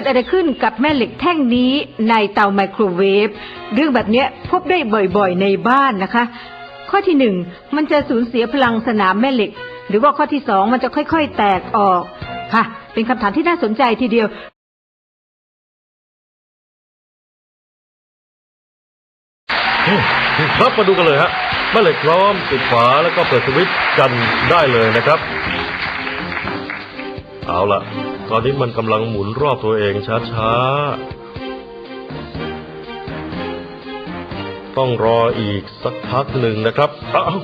กิดอะไรขึ้นกับแม่เหล็กแท่งนี้ในเตาไมโครเวฟเรื่องแบบเนี้ยพบได้บ่อยๆในบ้านนะคะ ข้อที่หนึ่งมันจะสูญเสียพลังสนามแม่เหล็ก หรือว่าข้อที่สองมันจะค่อยๆแตกออกค่ะ เป็นคำถามที่น่าสนใจทีเดียวครับมาดูกันเลยฮะแม่เหล็กพร้อมปิดฝาแล้วก็เปิดสวิตช์กันได้เลยนะครับ เอาละ ตอนนี้มันกำลังหมุนรอบตัวเองช้าๆ ต้องรออีกสักพักหนึ่งนะครับอ้าว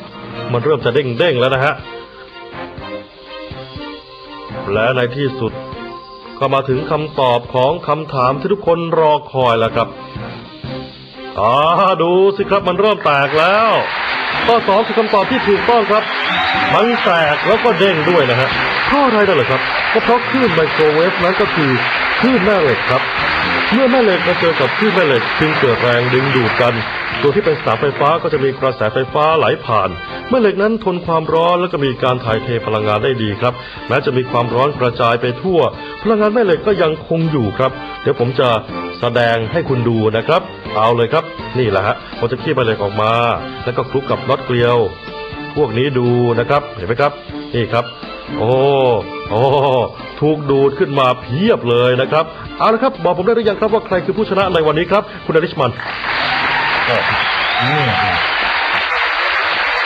มันเริ่มจะเด้งๆแล้วนะฮะ และในที่สุดก็มาถึงคำตอบของคำถามที่ทุกคนรอคอยแล้วครับอ่าดูสิครับมันเริ่มแตกแล้ว ข้อสองคือคำตอบที่ถูกต้องครับ มันแตกแล้วก็เด้งด้วยนะฮะเพราะอะไรนั่นเหรอครับก็เพราะคลื่นไมโครเวฟนั้นก็คือคลื่นแม่เหล็กครับ เมื่อแม่เหล็กมาเจอกับคลื่นแม่เหล็กจึงเกิดแรงดึงดูดกัน ตัวที่เป็นสายไฟฟ้าก็จะมีกระแสไฟฟ้าไหลผ่านแม่เหล็กนั้นทนความร้อนและก็มีการถ่ายเทพลังงานได้ดีครับแม้จะมีความร้อนกระจายไปทั่ว พลังงานแม่เหล็กก็ยังคงอยู่ครับ เดี๋ยวผมจะแสดงให้คุณดูนะครับ เอาเลยครับ นี่แหละฮะผมจะขี้ใบเหล็กออกมา แล้วก็คลุกกับน็อตเกลียว พวกนี้ดูนะครับ เห็นไหมครับ นี่ครับ โอ้โอ้ถูกดูดขึ้นมาเพียบเลยนะครับ เอาละครับ บอกผมได้หรือยังครับว่าใครคือผู้ชนะในวันนี้ครับ คุณอริชมันอ